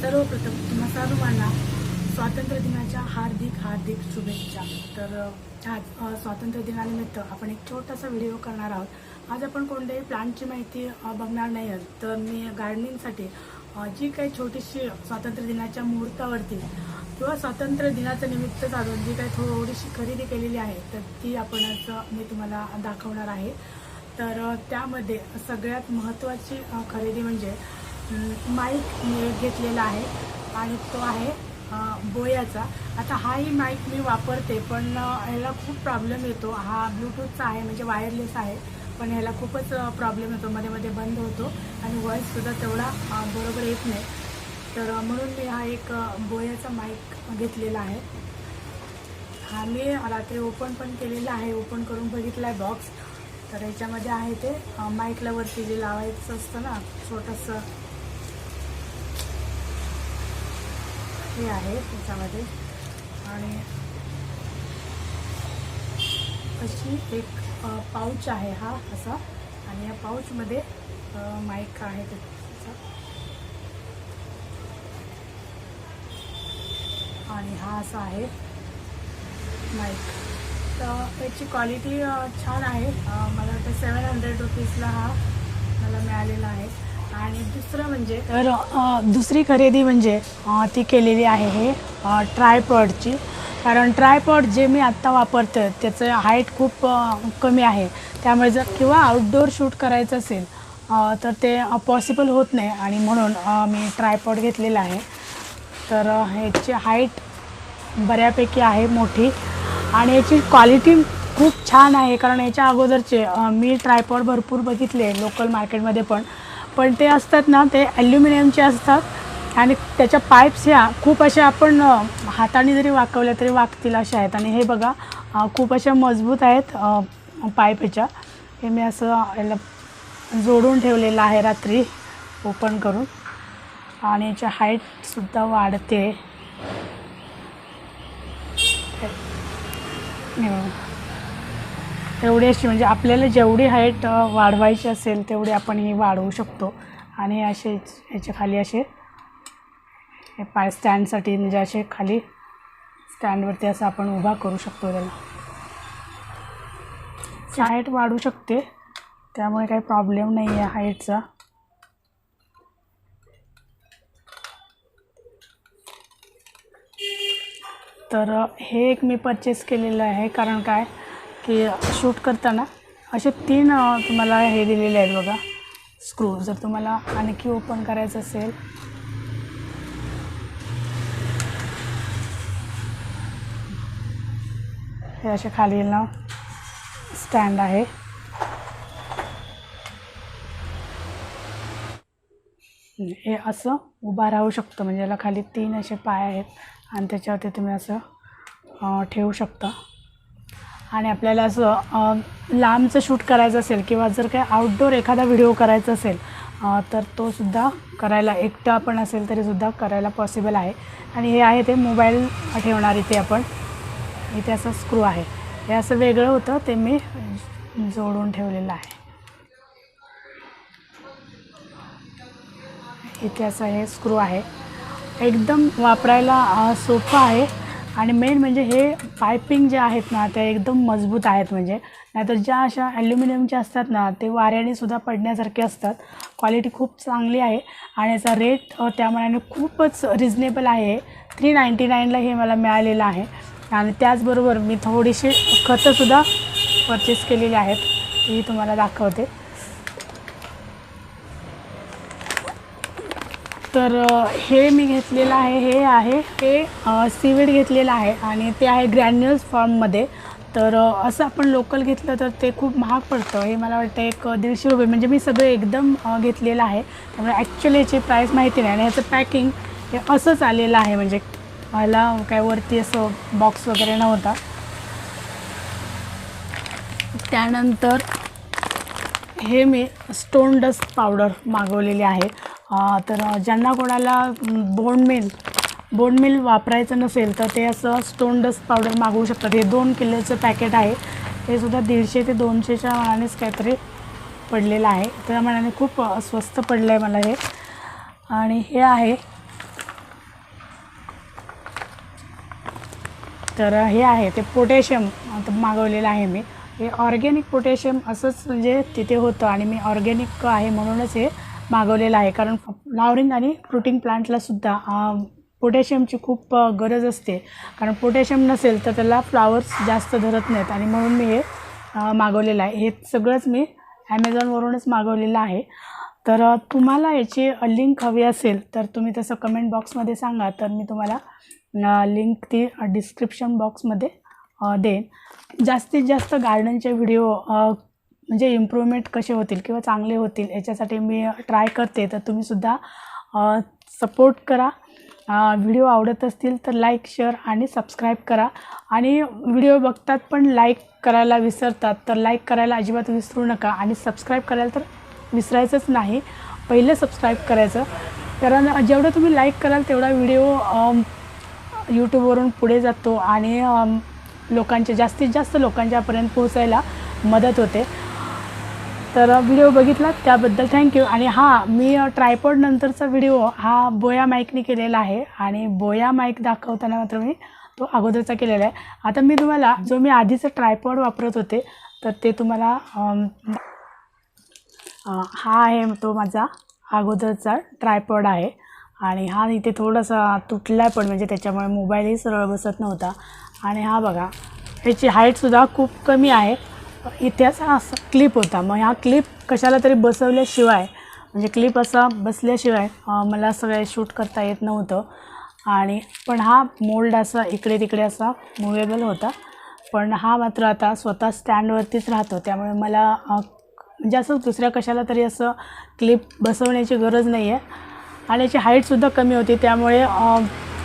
सर्वप्रथम तुम्हा सर्वांना स्वातंत्र्य दिनाच्या हार्दिक हार्दिक शुभेच्छा. तर आज स्वातंत्र्य दिनानिमित्त आपण एक छोटासा व्हिडिओ करणार आहोत. आज आपण कोणत्याही प्लांटची माहिती बघणार नाही आहोत. तर मी गार्डनिंगसाठी जी काही छोटीशी स्वातंत्र्य दिनाच्या मुहूर्तावरती किंवा स्वातंत्र्य दिनाचं निमित्त साधून जी काही थोडीशी खरेदी केलेली आहे तर ती आपण आज मी तुम्हाला दाखवणार आहे. तर त्यामध्ये सगळ्यात महत्त्वाची खरेदी म्हणजे माईक मी घेतलेला आहे आणि तो आहे बोयाचा. आता हाही माईक मी वापरते पण ह्याला खूप प्रॉब्लेम येतो. हा ब्लूटूथचा आहे म्हणजे वायरलेस आहे पण ह्याला खूपच प्रॉब्लेम येतो. मध्ये मध्ये बंद होतो आणि व्हॉईससुद्धा तेवढा बरोबर येत नाही. तर म्हणून मी हा एक बोयाचा माईक घेतलेला आहे. हा मी रात्री ओपन पण केलेला आहे. ओपन करून बघितला आहे बॉक्स तर याच्यामध्ये आहे ते माईकला वरती जे लावायचं असतं ना छोटंसं हे आहे त्याच्यामध्ये. आणि अशी एक पाऊच आहे हा असा. आणि या पाऊचमध्ये माईक आहे त्याचा आणि हा असा आहे माईक तर याची क्वालिटी छान आहे. मला वाटतं सेवन हंड्रेड रुपीजला हा मला मिळालेला आहे. आणि दुसरं म्हणजे तर अ, दुसरी खरेदी म्हणजे अ, ती केलेली आहे हे ट्रायपॉडची. कारण ट्रायपॉड जे मी आत्ता वापरते त्याचं हाईट खूप अ, कमी आहे. त्यामुळे जर किंवा आउटडोअर शूट करायचं असेल अ, तर ते पॉसिबल होत नाही. आणि म्हणून अ, मी ट्रायपॉड घेतलेला आहे. तर अ, ह्याची हाईट बऱ्यापैकी आहे मोठी. आणि याची क्वालिटी खूप छान आहे. कारण याच्या अगोदरचे अ, मी ट्रायपॉड भरपूर बघितले लोकल मार्केटमध्ये पण. पण ते असतात ना ते ॲल्युमिनियमचे असतात. आणि त्याच्या पाईप्स ह्या खूप अशा आपण हाताने जरी वाकवल्या तरी वाकतील अशा आहेत. आणि हे बघा खूप अशा मजबूत आहेत पाईप ह्याच्या हे मी असं याला जोडून ठेवलेलं आहे रात्री ओपन करून. आणि याची हाईटसुद्धा वाढते. एवढी अशी म्हणजे आपल्याला जेवढी हाईट वाढवायची असेल तेवढी आपण ही वाढवू शकतो. आणि असे याच्या खाली असे हे पाय स्टँडसाठी म्हणजे असे खाली स्टँडवरती असं आपण उभा करू शकतो त्याला. हाईट वाढू शकते. त्यामुळे काही प्रॉब्लेम नाही आहे हाईटचा तर हे एक मी परचेस केलेलं आहे. कारण काय? की शूट करताना असे तीन तुम्हाला हे दिलेले आहेत बघा. स्क्रू जर तुम्हाला आणखी ओपन करायचं असेल. हे असे खाली ना. स्टँड आहे. म्हणजे हे असं उभा राहू शकतं. म्हणजे याला खाली तीन असे पाय आहेत. आणि त्याच्यावरती तुम्ही असं ठेवू शकता. आणि आपल्याला असं लांबचं शूट करायचं असेल किंवा जर काही आउटडोर एखादा व्हिडिओ करायचा असेल तर तो सुद्धा करायला एकटा आपण असेल तरीसुद्धा करायला पॉसिबल आहे. आणि हे आहे ते मोबाईल ठेवणार इथे आपण. इथे असं स्क्रू आहे. हे असं वेगळं होतं ते मी जोडून ठेवलेलं आहे. इथे असं हे स्क्रू आहे. एकदम वापरायला सोपं आहे. आणि मेन म्हणजे हे पायपिंग जे आहेत ना ते एकदम मजबूत आहेत म्हणजे. नाहीतर ज्या अशा ॲल्युमिनियमच्या असतात ना ते वाऱ्याने सुद्धा पडण्यासारखे असतात. क्वालिटी खूप चांगली आहे. आणि याचा रेट त्या मनाने खूपच रिजनेबल आहे. थ्री नाईंटी नाईनला हे मला मिळालेलं आहे. आणि त्याचबरोबर मी थोडीशी खतंसुद्धा परचेस केलेली आहेत. ती तुम्हाला दाखवते. तर हे मी घेतलेलं आहे हे आहे हे सीवीड घेतलेलं आहे आणि ते आहे ग्रॅन्युअल्स फॉर्ममध्ये. तर असं आपण लोकल घेतलं तर ते खूप महाग पडतं. हे मला वाटतं एक दीडशे रुपये. म्हणजे मी सगळं एकदम घेतलेलं आहे. त्यामुळे ॲक्च्युली याची प्राईस माहिती नाही. आणि ह्याचं पॅकिंग हे असंच आलेलं आहे. म्हणजे मला काय वरती असं बॉक्स वगैरे नव्हता. त्यानंतर हे मी स्टोन डस्ट पावडर मागवलेली आहे. तर ज्यांना कोणाला बोन मिल बोन मिल वापरायचं नसेल तर ते असं स्टोन डस्ट पावडर मागवू शकतात. हे दोन किलोचं पॅकेट आहे. हे सुद्धा दीडशे ते दोनशेच्या मनानेच काहीतरी पडलेलं आहे. त्या मनाने खूप स्वस्त पडलं आहे मला हे. आणि हे आहे. तर हे आहे. ते पोटॅशियम मागवलेलं आहे मी. हे ऑर्गॅनिक पोटॅशियम असंच म्हणजे तिथे होतं आणि मी ऑर्गॅनिक आहे म्हणूनच हे मागवलेलं आहे. कारण फ्लावरिंग आणि फ्रुटिंग प्लांटलासुद्धा पोटॅशियमची खूप गरज असते. कारण पोटॅशियम नसेल तर त्याला फ्लावर्स जास्त धरत नाहीत. आणि म्हणून मी हे मागवलेलं आहे. हे सगळंच मी ॲमेझॉनवरूनच मागवलेलं आहे. तर तुम्हाला याची लिंक हवी असेल तर तुम्ही तसं कमेंट बॉक्समध्ये सांगा. तर मी तुम्हाला लिंक ती डिस्क्रिप्शन बॉक्समध्ये देईन. जास्तीत जास्त गार्डनचे व्हिडिओ म्हणजे इम्प्रूव्हमेंट कसे होतील किंवा चांगले होतील याच्यासाठी मी ट्राय करते. तर तुम्हीसुद्धा सपोर्ट करा. व्हिडिओ आवडत असतील तर लाईक शेअर आणि सबस्क्राईब करा. आणि व्हिडिओ बघतात पण लाईक करायला विसरतात तर लाईक करायला अजिबात विसरू नका. आणि सबस्क्राईब करायला तर विसरायचंच नाही. पहिलं सबस्क्राईब करायचं. कारण जेवढं तुम्ही लाईक कराल तेवढा व्हिडिओ यूट्यूबवरून पुढे जातो. आणि लोकांच्या जास्तीत जास्त लोकांच्यापर्यंत पोहोचायला मदत होते. तर व्हिडिओ बघितला त्याबद्दल थँक्यू आणि हां मी ट्रायपॉड नंतरचा व्हिडिओ हा बोया माईकने केलेला आहे. आणि बोया माईक दाखवताना मात्र मी तो अगोदरचा केलेला आहे. आता मी तुम्हाला जो मी आधीचं ट्रायपॉड वापरत होते तर ते तुम्हाला हा आहे तो माझा अगोदरचा ट्रायपॉड आहे. आणि हा इथे थोडासा तुटला पण म्हणजे त्याच्यामुळे मोबाईलही सरळ बसत नव्हता. आणि हा बघा ह्याची हाईटसुद्धा खूप कमी आहे. इथे असा असा क्लिप होता. मग ह्या क्लिप कशाला तरी बसवल्याशिवाय म्हणजे क्लिप असा बसल्याशिवाय मला सगळे शूट करता येत नव्हतं. आणि पण हा मोल्ड असा इकडे तिकडे असा मुवेबल होता. पण हा मात्र आता स्वतः स्टँडवरतीच राहतो. त्यामुळे मला म्हणजे असं दुसऱ्या कशाला तरी असं क्लिप बसवण्याची गरज नाही आहे आणि याची हाईटसुद्धा कमी होती. त्यामुळे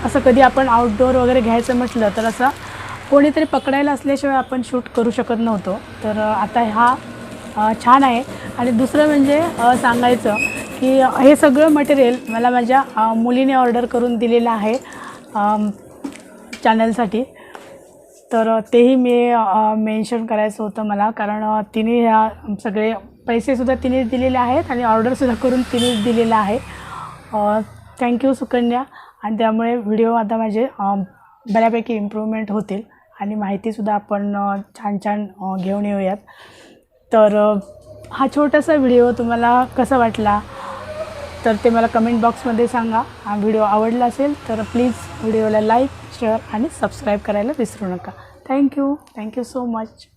असं कधी आपण आउटडोअर वगैरे घ्यायचं म्हटलं तर असं कोणीतरी पकडायला असल्याशिवाय आपण शूट करू शकत नव्हतो. तर आता हा छान आहे. आणि दुसरं म्हणजे सांगायचं की हे सगळं मटेरियल मला माझ्या मुलीने ऑर्डर करून दिलेलं आहे चॅनलसाठी तर तेही मी मेन्शन करायचं होतं मला कारण तिने ह्या सगळे पैसेसुद्धा तिनेच दिलेले आहेत आणि ऑर्डरसुद्धा करून तिनेच दिलेलं आहे. Thank you Sukanya. आणि त्यामुळे व्हिडिओ आता माझे बऱ्यापैकी इम्प्रूव्हमेंट होतील. आणि माहितीसुद्धा आपण छान छान घेऊन येऊयात. तर हा छोटासा व्हिडिओ तुम्हाला कसा वाटला तर ते मला कमेंट बॉक्समध्ये सांगा. हा व्हिडिओ आवडला असेल तर प्लीज व्हिडिओला लाईक शेअर आणि सबस्क्राईब करायला विसरू नका. Thank you. Thank you so much.